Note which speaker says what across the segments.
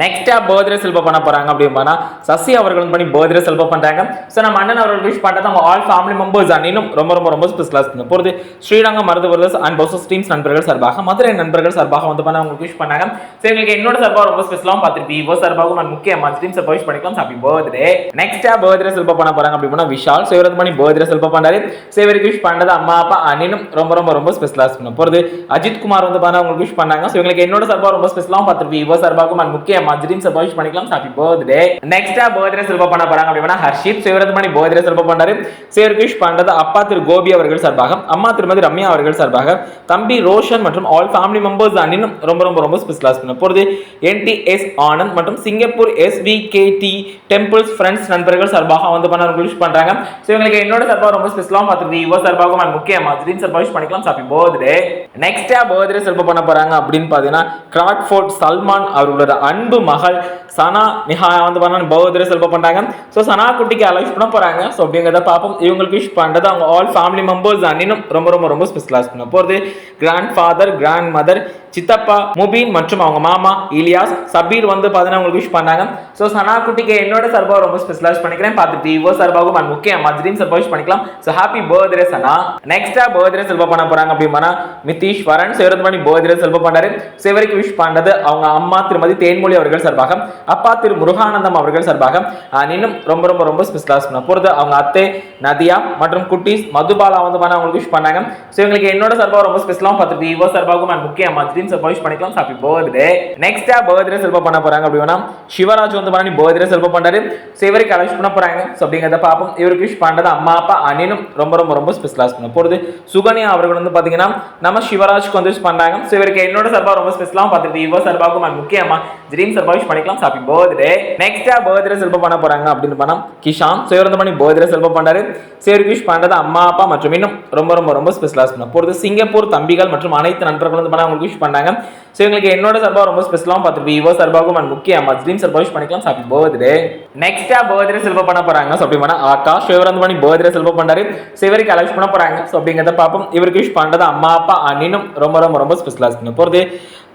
Speaker 1: நெக்ஸ்டா birthday செல்ப பண்ண போறாங்க அப்படின்னா சசி அவர்களும் பண்ணி பர்த்டே செல்ப பண்றாங்க. ஸோ நம்ம அண்ணன் அவர்கள் விஷ் பண்ணுறது அவங்க ஆல் ஃபேமிலி மெம்பர்ஸ் அண்ணினும் ரொம்ப ரொம்ப ரொம்ப ஸ்பெஷலாக போகிறது ஸ்ரீரங்கம் மருது பிரதர்ஸ் அண்ட் பசஸ் டீம்ஸ் நண்பர்கள் சார்பாக மதுரை நண்பர்கள் சார்பாக வந்து பண்ண அவங்களுக்கு விஷ் பண்ணாங்க. ஸோ எங்களுக்கு என்னோட சார்பாக ரொம்ப ஸ்பெஷலாகவும் பார்த்துட்டு விவோ சார்பாகவும் நான் முக்கியமாக டீம் சார்பாக விஷ் பண்ணிக்கலாம். ஹாப்பி பர்த்டே நெக்ஸ்டா பர்த்டே செல்ப பண்ண போறாங்க அப்படின்னா விஷால். ஸோ இவரது பண்ணி பர்த்டே செல்ப பண்ணாரு ஸோ இவருக்கு விஷ் பண்ணது அம்மா அப்பா அண்ணனும் ரொம்ப ரொம்ப ரொம்ப ஸ்பெஷலாக பண்ண போகிறது அஜித் குமார் வந்து பண்ண அவங்களுக்கு விஷ் பண்ணாங்க. ஸோ எங்களுக்கு என்னோட சார்பாக ரொம்ப ஸ்பெஷலாகவும் பார்த்துட்டு விவோ சார்பாகவும் நான் முக்கியமாக டீம் சார்பாக விஷ் பண்ணிக்கலாம். ஹாப்பி பர்த்டே நெக்ஸ்டா பர்த்டே செல்ப பண்ண போறாங்க அப்படின்னா ஹர்ஷித் சிவரத் மணி பர்த்டே செல்ப பண்றாரு. சிவருக்கு விஷ் பண்றது அப்பா திரு கோபி அவர்கள் சார்பாக அம்மா திருமதி ரம்யா அவர்கள் சார்பாக தம்பி ரோஷன் மற்றும் ஆல் ஃபேமிலி மெம்பர்ஸ் அண்ணினும் ரொம்ப ரொம்ப ரொம்ப ஸ்பெஷலாக பண்ண போறது. என்டிஎஸ் ஆனந்த் மற்றும் சிங்கப்பூர் எஸ்பிகேடி டெம்பிள்ஸ் ஃப்ரெண்ட்ஸ் நண்பர்கள் சார்பாக வந்து பண்ண அவங்களுக்கு விஷ் பண்றாங்க. ஸோ இவங்களுக்கு என்னோட சார்பாக ரொம்ப ஸ்பெஷலாக பார்த்துட்டு இவ சார்பாக நான் முக்கியமா திடீர் சார்பாக விஷ் பண்ணிக்கலாம். ஹாப்பி பர்த்டே நெக்ஸ்டா பர்த்டே செல்ப பண்ண போறாங்க அப்படின்னு பார்த்தீங்கன்னா கிராட்ஃபோர்ட் சல்மான் அவர்களோட அன்பு அன்பு மகள் சனா நிஹா வந்து பண்ண பர்த்டே செல்ப பண்ணுறாங்க ஸோ சனா குட்டிக்கு அலௌஸ் பண்ண போகிறாங்க ஸோ அப்படிங்கிறத பார்ப்போம். இவங்களுக்கு விஷ் பண்ணுறது அவங்க ஆல் ஃபேமிலி மெம்பர்ஸ் அண்ணினும் ரொம்ப ரொம்ப ரொம்ப ஸ்பெஷலாக பண்ண போகிறது கிராண்ட் ஃபாதர் கிராண்ட் மதர் சித்தப்பா முபீன் மற்றும் அவங்க மாமா இலியாஸ் சபீர் வந்து பார்த்தீங்கன்னா உங்களுக்கு விஷ் பண்ணாங்க ஸோ சனா குட்டிக்கு என்னோட சார்பாக ரொம்ப ஸ்பெஷலாக பண்ணிக்கிறேன். பார்த்துட்டு இவ்வளோ சர்பாவும் அண்ட் முக்கியம் மதுரையும் சார்பாக விஷ் பண்ணிக்கலாம். So happy birthday Sana. நெக்ஸ்டா birthday செல்ப பண்ண போகிறாங்க அப்படின்னா நிதிஷ் வரன். சிவரத் மணி பர்த்டே செல்ப பண்ணாரு. சிவருக்கு விஷ் பண்ணது அவங்க அம்மா திருமதி தேன்மொழி அவர்கள் சார்பாக அப்பா திரு முருகானந்தம் அவர்கள் சார்பாக இன்னும் ரொம்ப ரொம்ப ரொம்ப ஸ்பெஷலாக பண்ண போகிறது அவங்க அத்தை நதியா மற்றும் குட்டீஸ் மதுபாலா வந்து பண்ண அவங்களுக்கு விஷ் பண்ணாங்க. ஸோ இவங்களுக்கு என்னோட சார்பாக ரொம்ப ஸ்பெஷலாக பார்த்துட்டு இவோ சார்பாகவும் நான் முக்கியம் மதுரையும் சார்பாக விஷ் பண்ணிக்கலாம். ஹாப்பி பர்த்டே நெக்ஸ்டா பர்த்டே செல்ப பண்ண போகிறாங்க அப்படின்னா சிவராஜ் வந்து பண்ணி பர்த்டே செல்ப பண்ணுறாரு ஸோ இவருக்கு அலௌஸ் பண்ண போகிறாங்க ஸோ அப்படிங்கிறத பார்ப்போம். இவருக்கு விஷ் பண்ணுறது அம்மா அப்பா அண்ணனும் ரொம்ப ரொம்ப ரொம்ப ஸ்பெஷலாக பண்ண போகிறது சுகன்யா அவர்கள் வந்து பார்த்தீங்கன்னா நம்ம சிவராஜ்க்கு வந்து விஷ் பண்ணுறாங்க ஸோ இவருக்கு என்னோட சார்பாக ரொம்ப ஸ்பெஷலாக பார்த்துட்டு இவோ சார்பாகவும் நான் முக்கியமாக ட்ரீம்ஸ் சார்பாக விஷ் பண்ணிக்கலாம். ஹாப்பி பர்த்டே நெக்ஸ்டா பர்த்டே செல்ப பண்ண போறாங்க அப்படின்னு பண்ணா கிஷாம் ஸோ இவர் பண்ணி பர்த்டே செல்ப பண்ணாரு ஸோ விஷ் பண்றது அம்மா அப்பா மற்றும் இன்னும் ரொம்ப ரொம்ப ரொம்ப ஸ்பெஷலாக பண்ண போகிறது சிங்கப்பூர் தம்பிகள் மற்றும் அனைத்து நண்பர்களும் வந்து பண்ண அவங்களுக்கு விஷ் பண்ணாங்க ஸோ எங்களுக்கு என்னோட சார்பாக ரொம்ப ஸ்பெஷலாக பார்த்துட்டு விவோ சார்பாகவும் நான் முக்கியம் ட்ரீம் சார்பாக விஷ் பண்ணிக்கலாம். ஹாப்பி பர்த்டே நெக்ஸ்டா பர்த்டே செல்வ பண்ண போகிறாங்க ஸோ அப்படி பண்ணா ஆகாஷ் இவர் பண்ணி பர்த்டே செல்வ பண்ணாரு ஸோ இவருக்கு அலௌஸ் பண்ண போகிறாங்க ஸோ அப்படிங்கிறத பார்ப்போம். இவருக்கு விஷ் பண்றது அம்மா அப்பா அண்ணினும் ரொம்ப ரொம்ப ரொம்ப ஸ்பெஷலாக பண்ண போகிறது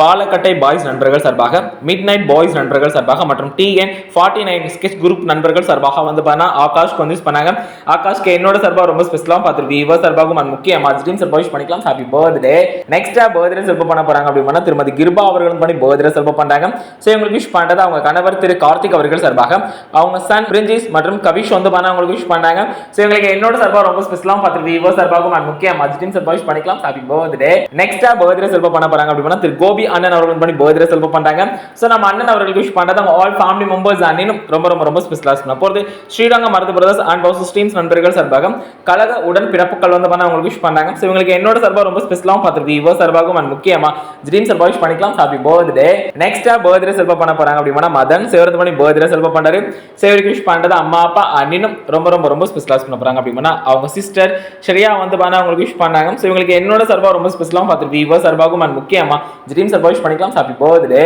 Speaker 1: பாலக்கட்டை பாய்ஸ் நண்பர்கள் சார்பாக மிட் நைட் பாய்ஸ் நண்பர்கள் சார்பாக மற்றும் TN forty nine sketch group நண்பர்கள் சார்பாக வந்து பார்த்தா ஆகாஷ்க்கு வந்து பண்ணாங்க. ஆகாஷ்க்கு என்னோட சார்பாக ரொம்ப ஸ்பெஷலாக பார்த்துருக்கு விவோ சார்பாகவும் நான் முக்கிய மாஜின் சார்பாக விஷ் பண்ணிக்கலாம். ஹாப்பி பர்த்டே நெக்ஸ்டா பர்த்டே செல்ப பண்ண போறாங்க. அப்படின்னா திருமதி திருமதி கிருபா அவர்களும் பண்ணி பர்த்டே செல்ப பண்றாங்க. ஸோ இவங்களுக்கு விஷ் பண்ணுறது அவங்க கணவர் திரு கார்த்திக் அவர்கள் சார்பாக. அவங்க சன் பிரிஞ்சிஸ் மற்றும் கவிஷ் வந்து பண்ண அவங்களுக்கு விஷ் பண்ணாங்க ஸோ இவங்களுக்கு என்னோட சார்பாக ரொம்ப ஸ்பெஷலாக பார்த்துருக்கு விவோ சார்பாகவும் நான் முக்கிய மாஜின் சார்பாக விஷ் பண்ணிக்கலாம். ஹாப்பி பர்த்டே நெக்ஸ்டா பர்த்டே செல்ப பண்ண போறாங்க அப்படின்னா திரு கோபி அண்ணன் அவர்கள் பண்ணி பர்த்டே செல்ப பண்றாங்க. ஸோ நம்ம அண்ணன் அவர்களுக்கு விஷ் பண்ணுறது அவங்க ஆல் ஃபேமிலி மெம்பர்ஸ் அண்ணனும் ரொம்ப ரொம்ப ரொம்ப ஸ்பெஷலாக பண்ண போகிறது ஸ்ரீரங்கம் மருது பிரதர்ஸ் அண்ட் பவுஸ் டீம்ஸ் நண்பர்கள் சார்பாக கழக உடன் பிறப்புகள் வந்து பண்ண அவங்களுக்கு விஷ் பண்ணாங்க ஸோ இவங்களுக்கு என்னோட சார்பாக ரொம்ப ஸ்பெஷலாகவும் பார்த்துருக்கு விவோ சார்பாகவும் நான் முக்கியமாக ஜிடீம் சார்பாக விஷ் பண்ணிக்கலாம் ஹாப்பி பர்த்டே நெக்ஸ்டா பர்த்டே செல்ப பண்ண போறாங்க அப்படின்னா மதன் சிவரத்து பண்ணி பர்த்டே செல்ப பண்றாரு. சிவருக்கு விஷ் பண்றது அம்மா அப்பா அண்ணனும் ரொம்ப ரொம்ப ரொம்ப ஸ்பெஷலாக பண்ண போறாங்க அப்படின்னா அவங்க சிஸ்டர் சரியா வந்து பண்ண அவங்களுக்கு விஷ் பண்ணாங்க. ஸோ இவங்களுக்கு என்னோட சர்வா ரொம்ப ஸ்பெஷலாக பார்த்துருக்கு இவ்வளோ சர்வாகும் அண்ட் முக்கியமா ட்ரீம் சர்வா விஷ் பண்ணிக்கலாம் ஹாப்பி பர்த்டே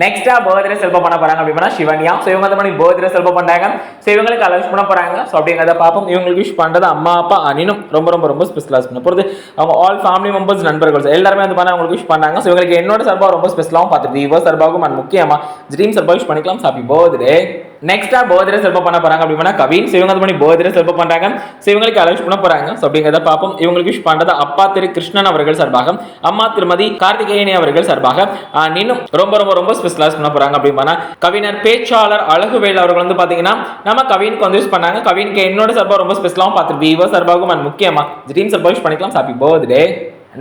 Speaker 1: நெக்ஸ்டா பர்த்டே செல்ப பண்ண போறாங்க அப்படின்னா சிவனியா ஸோ இவங்க அந்த மாதிரி பர்த்டே செல்ப பண்ணாங்க ஸோ இவங்களுக்கு அலவுஸ் பண்ண போறாங்க. ஸோ அப்படிங்கிறத பார்ப்போம். இவங்களுக்கு விஷ் பண்றது அம்மா அப்பா அனினும் ரொம்ப ரொம்ப ரொம்ப ஸ்பெஷலாக பண்ண போகிறது அவங்க ஆல் ஃபேமிலி மெம்பர்ஸ் நண்பர்கள். எல்லாருமே வந்து பண்ண அவங்களுக்கு விஷ் பண்ணாங்க ஸோ இவங்களுக்கு என்னோட சர்பா ரொம்ப ஸ்பெஷலாகவும் பார்த்துட்டு இவர் சர்பாவுக்கும் அண்ட் முக்கியமா ட்ரீம் சர்பா விஷ் பண்ணிக்கலாம். ஹாப்பி பர்த்டே நெக்ஸ்டா பர்த்டே செல்ப பண்ண போறாங்க அப்படின்னா கவின். ஸோ இவங்க பண்ணி பர்த்டே செல்ப பண்றாங்க. சிவங்களுக்கு இவங்களுக்கு பண்ண போறாங்க. ஸோ அப்படிங்கிறத பார்ப்போம். இவங்களுக்கு விஷ் பண்றது அப்பா திரு கிருஷ்ணன் அவர்கள் சார்பாக அம்மா திருமதி கார்த்திகேயனி அவர்கள் சார்பாக இன்னும் ரொம்ப ரொம்ப ரொம்ப ஸ்பெஷலாக பண்ண போறாங்க அப்படின்னா கவிஞர் பேச்சாளர் அழகுவேல் அவர்கள் வந்து பாத்தீங்கன்னா நம்ம கவினுக்கு வந்து யூஸ் பண்ணாங்க. கவினுக்கு என்னோட சார்பாக ரொம்ப ஸ்பெஷலாகவும் பார்த்துட்டு விவோ சார்பாகவும் அண்ட் முக்கியமா ட்ரீம் சார்பாக யூஸ் பண்ணிக்கலாம் ஹாப்பி பர்த்டே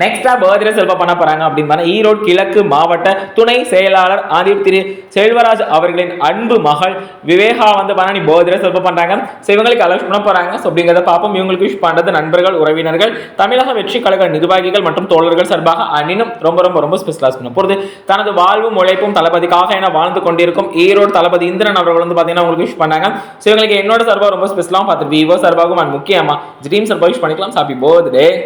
Speaker 1: நெக்ஸ்டா பர்த்டே செல்வ பண்ண போறாங்க அப்படின்னு பார்த்தா ஈரோடு கிழக்கு மாவட்ட துணை செயலாளர் ஆதிர் திரு செல்வராஜ் அவர்களின் அன்பு மகள் விவேகா வந்து பண்ணா நீ பர்த்டே செல்வா பண்றாங்க. ஸோ இவங்களுக்கு அலோஸ் பண்ண போறாங்க. ஸோ அப்படிங்கிறத பார்ப்போம். இவங்களுக்கு விஷ் பண்றது நண்பர்கள் உறவினர்கள் தமிழக வெற்றி கழக நிர்வாகிகள் மற்றும் தோழர்கள் சார்பாக அணினும் ரொம்ப ரொம்ப ரொம்ப ஸ்பெஷலாக பண்ண போகிறது தனது வாழ்வும் உழைப்பும் தளபதிக்காக என வாழ்ந்து கொண்டிருக்கும் ஈரோடு தளபதி இந்திரன் அவர்கள் வந்து பார்த்தீங்கன்னா உங்களுக்கு விஷ் பண்ணாங்க. ஸோ இவங்களுக்கு என்னோட சார்பாக ரொம்ப ஸ்பெஷலாக பார்த்து விவோ சார்பாகவும் அண்ட் முக்கியமாக ட்ரீம் சார்பாக விஷ் பண்ணிக்கலாம். Happy birthday